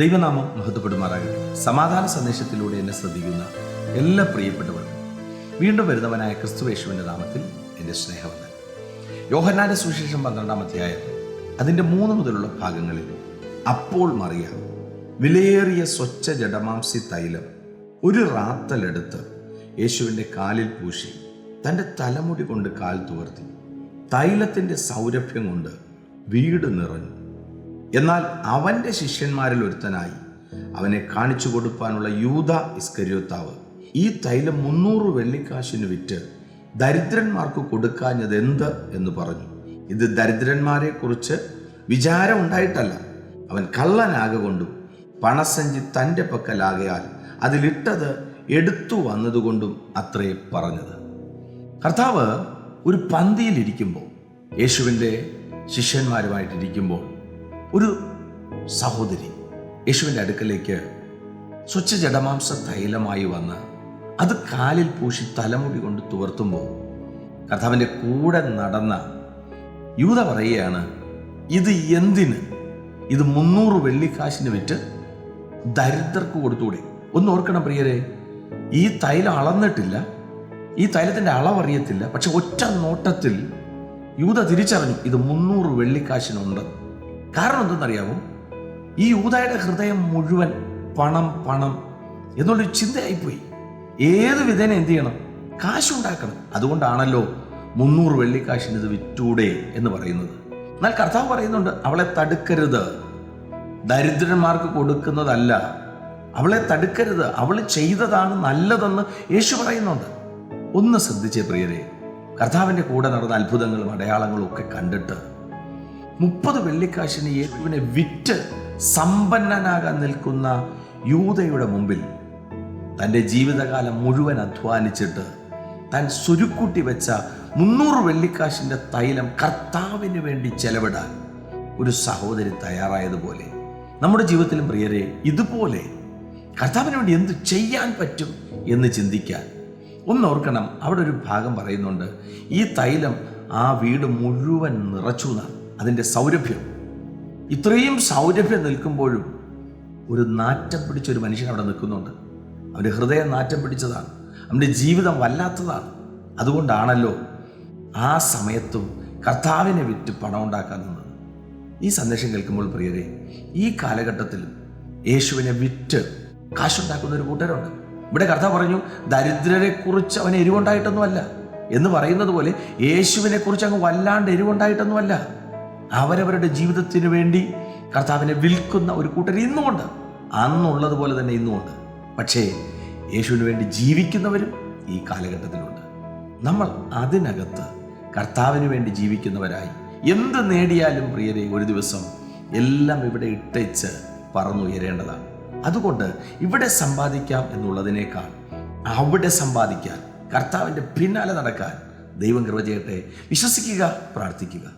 ദൈവനാമം മഹത്വപ്പെടുമാറാകട്ടെ. സമാധാന സന്ദേശത്തിലൂടെ എന്നെ ശ്രദ്ധിക്കുന്ന എല്ലാ പ്രിയപ്പെട്ടവർക്കും വീണ്ടും വരുന്നവനായ ക്രിസ്തുവേശുവിന്റെ നാമത്തിൽ എന്റെ സ്നേഹവന്ദൻ യോഹന്നാന്റെ സുവിശേഷം പന്ത്രണ്ടാം അധ്യായം അതിന്റെ മൂന്ന് മുതലുള്ള ഭാഗങ്ങളിൽ അപ്പോൾ മറിയ വിലയേറിയ സ്വച്ഛ ജഡമാംസി തൈലം ഒരു റാത്തലെടുത്ത് യേശുവിന്റെ കാലിൽ പൂശി തന്റെ തലമുടി കൊണ്ട് കാൽ തുവർത്തി. തൈലത്തിന്റെ സൗരഭ്യം കൊണ്ട് വീട് നിറഞ്ഞു. എന്നാൽ അവന്റെ ശിഷ്യന്മാരിൽ ഒരുത്തനായി അവനെ കാണിച്ചു കൊടുക്കാനുള്ള യൂത ഇസ്കരിയോത്താവ്. ഈ തൈലം മുന്നൂറ് വെള്ളിക്കാശിന് വിറ്റ് ദരിദ്രന്മാർക്ക് കൊടുക്കാഞ്ഞത് എന്ത് എന്ന് പറഞ്ഞു. ഇത് ദരിദ്രന്മാരെ കുറിച്ച് വിചാരം ഉണ്ടായിട്ടല്ല. അവൻ കള്ളനാകൊണ്ടും പണസഞ്ചി തന്റെ പക്കലാകയാൽ അതിലിട്ടത് എടുത്തു വന്നതുകൊണ്ടും അത്രേ പറഞ്ഞത്. കർത്താവ് ഒരു പന്തിയിലിരിക്കുമ്പോൾ യേശുവിന്റെ ശിഷ്യന്മാരുമായിട്ടിരിക്കുമ്പോൾ ഒരു സഹോദരി യേശുവിന്റെ അടുക്കലേക്ക് സ്വച്ഛ ജഡമാംസ തൈലമായി വന്ന് അത് കാലിൽ പൂശി തലമുടി കൊണ്ട് തുവർത്തുമ്പോൾ കർത്താവിന്റെ കൂടെ നടന്ന യൂത പറയുകയാണ് ഇത് എന്തിന്? ഇത് മുന്നൂറ് വെള്ളിക്കാശിന് വിറ്റ് ദരിദ്രർക്ക് കൊടുത്തൂടെ? ഒന്ന് ഓർക്കണം പ്രിയരെ ഈ തൈലം അളന്നിട്ടില്ല ഈ തൈലത്തിന്റെ അളവറിയത്തില്ല പക്ഷെ ഒറ്റ നോട്ടത്തിൽ യൂത തിരിച്ചറിഞ്ഞു ഇത് മുന്നൂറ് വെള്ളിക്കാശിനുണ്ട്. കാരണം എന്തെന്നറിയാമോ ഈ യൂതായുടെ ഹൃദയം മുഴുവൻ പണം പണം എന്നുള്ളൊരു ചിന്തയായിപ്പോയി. ഏത് വിധേന എന്ത് ചെയ്യണം? കാശുണ്ടാക്കണം. അതുകൊണ്ടാണല്ലോ മുന്നൂറ് വെള്ളിക്കാശിന് ഇത് വിറ്റൂടെ എന്ന് പറയുന്നത്. എന്നാൽ കർത്താവ് പറയുന്നുണ്ട് അവളെ തടുക്കരുത്. ദരിദ്രന്മാർക്ക് കൊടുക്കുന്നതല്ല. അവളെ തടുക്കരുത്. അവൾ ചെയ്തതാണ് നല്ലതെന്ന് യേശു പറയുന്നുണ്ട്. ഒന്ന് ശ്രദ്ധിച്ചേ പ്രിയരെ. കർത്താവിന്റെ കൂടെ നടന്ന അത്ഭുതങ്ങളും അടയാളങ്ങളും ഒക്കെ കണ്ടിട്ട് മുപ്പത് വെള്ളിക്കാശിന് യേശുവിനെ വിറ്റ് സമ്പന്നനാകാൻ നിൽക്കുന്ന യൂതയുടെ മുമ്പിൽ തന്റെ ജീവിതകാലം മുഴുവൻ അധ്വാനിച്ചിട്ട് താൻ സുരുക്കൂട്ടി വെച്ച മുന്നൂറ് വെള്ളിക്കാശിന്റെ തൈലം കർത്താവിന് വേണ്ടി ചെലവിടാൻ ഒരു സഹോദരി തയ്യാറായതുപോലെ. നമ്മുടെ ജീവിതത്തിലും പ്രിയരെ ഇതുപോലെ കർത്താവിന് വേണ്ടി എന്ത് ചെയ്യാൻ പറ്റും എന്ന് ചിന്തിക്കാൻ ഒന്നോർക്കണം. അവിടെ ഒരു ഭാഗം പറയുന്നുണ്ട് ഈ തൈലം ആ വീട് മുഴുവൻ നിറച്ചു എന്നാണ് അതിന്റെ സൗരഭ്യം. ഇത്രയും സൗരഭ്യം നിൽക്കുമ്പോഴും ഒരു നാറ്റം പിടിച്ച ഒരു മനുഷ്യൻ അവിടെ നിൽക്കുന്നുണ്ട്. അവന്റെ ഹൃദയം നാറ്റം പിടിച്ചതാണ്. അവന്റെ ജീവിതം വല്ലാത്തതാണ്. അതുകൊണ്ടാണല്ലോ ആ സമയത്തും കർത്താവിനെ വിറ്റ് പണം ഉണ്ടാക്കാൻ നിന്നത്. ഈ സന്ദേശം കേൾക്കുമ്പോൾ പ്രിയരെ ഈ കാലഘട്ടത്തിലും യേശുവിനെ വിറ്റ് കാശുണ്ടാക്കുന്ന ഒരു കൂട്ടരുണ്ട്. ഇവിടെ കർത്താവ് പറഞ്ഞു ദരിദ്രരെ കുറിച്ച് അവന് എരിവുണ്ടായിട്ടൊന്നുമല്ല. എന്ന് പറയുന്നത് പോലെ യേശുവിനെ കുറിച്ച് അങ്ങ് വല്ലാണ്ട് എരിവുണ്ടായിട്ടൊന്നുമല്ല. അവരവരുടെ ജീവിതത്തിന് വേണ്ടി കർത്താവിനെ വിൽക്കുന്ന ഒരു കൂട്ടർ ഇന്നുമുണ്ട്. അന്നുള്ളതുപോലെ തന്നെ ഇന്നുമുണ്ട്. പക്ഷേ യേശുവിന് വേണ്ടി ജീവിക്കുന്നവരും ഈ കാലഘട്ടത്തിലുണ്ട്. നമ്മൾ അതിനകത്ത് കർത്താവിന് വേണ്ടി ജീവിക്കുന്നവരായി എന്ത് നേടിയാലും പ്രിയരെ ഒരു ദിവസം എല്ലാം ഇവിടെ ഇട്ടച്ച് പറന്നുയരേണ്ടതാണ് അതുകൊണ്ട് ഇവിടെ സമ്പാദിക്കാം എന്നുള്ളതിനേക്കാൾ അവിടെ സമ്പാദിക്കാൻ കർത്താവിന്റെ പിന്നാലെ നടക്കാൻ ദൈവം കൃപ ചെയ്യട്ടെ. വിശ്വസിക്കുക പ്രാർത്ഥിക്കുക.